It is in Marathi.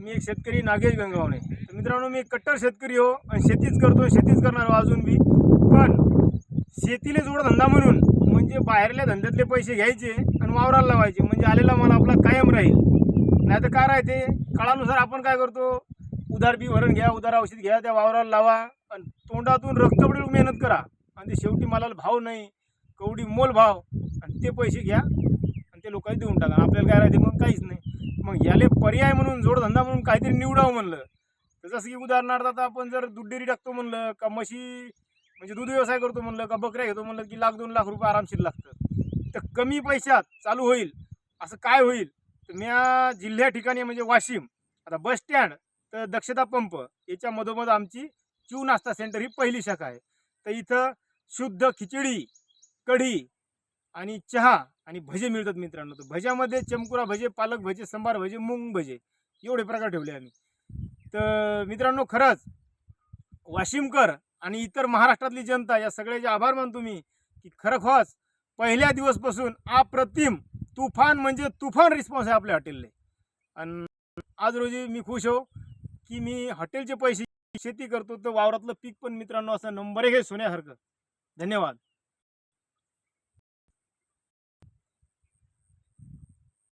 मी एक शेतकरी नागेश गंगावणे. तर मित्रांनो मी कट्टर शेतकरी हो आणि शेतीच करतो शेतीच करणार हो अजून बी. पण शेतीला जोडधंदा म्हणून म्हणजे बाहेरल्या धंद्यातले पैसे घ्यायचे आणि वावराला लावायचे. म्हणजे आलेला माल आपला कायम राहील. नाही तर काय राहते? काळानुसार आपण काय करतो? उधार बी भरण घ्या उधार औषध घ्या त्या वावराला लावा आणि तोंडातून रक्त पडेल मेहनत करा. आणि ते शेवटी मालाला भाव नाही कवडी मोल भाव आणि ते पैसे घ्या आणि ते लोकांनी देऊन टाका. आपल्याला काय राहते? मग काहीच नाही. मग याले पर्याय म्हणून जोडधंदा म्हणून काहीतरी निवडावं म्हणलं. तर जसं की उदाहरणार्थ आता आपण जर दूध डेअरी टाकतो म्हणलं का म्हशी म्हणजे दूध व्यवसाय करतो म्हणलं का बकऱ्या घेतो म्हणलं की लाख दोन लाख रुपये आरामशीर लागतं तर कमी पैशात चालू होईल असं काय होईल? तर म्या जिल्ह्या ठिकाणी म्हणजे वाशिम आता बस स्टँड तर दक्षता पंप याच्या मधोमध आमची चिव नाश्ता सेंटर ही पहिली शाखा आहे. तर इथं शुद्ध खिचडी कढी आणि चहा आणि भजे मिळतात मित्रांनो. तर भज्यामध्ये चमकुरा भजे पालक भजे संभार भजे मूंग भजे एवढे प्रकार ठेवले आम्ही. तर मित्रांनो खरंच वाशिमकर आणि इतर महाराष्ट्रातली जनता या सगळ्याचे आभार मानतो मी की खरंखोच पहिल्या दिवसपासून अप्रतिम तुफान म्हणजे तुफान रिस्पॉन्स आहे आपल्या हॉटेलले. आणि आज रोजी मी खुश हो की मी हॉटेलचे पैसे शेती करतो तर वावरातलं पीक पण मित्रांनो असं नंबर एक हे सोन्यासारखं. धन्यवाद.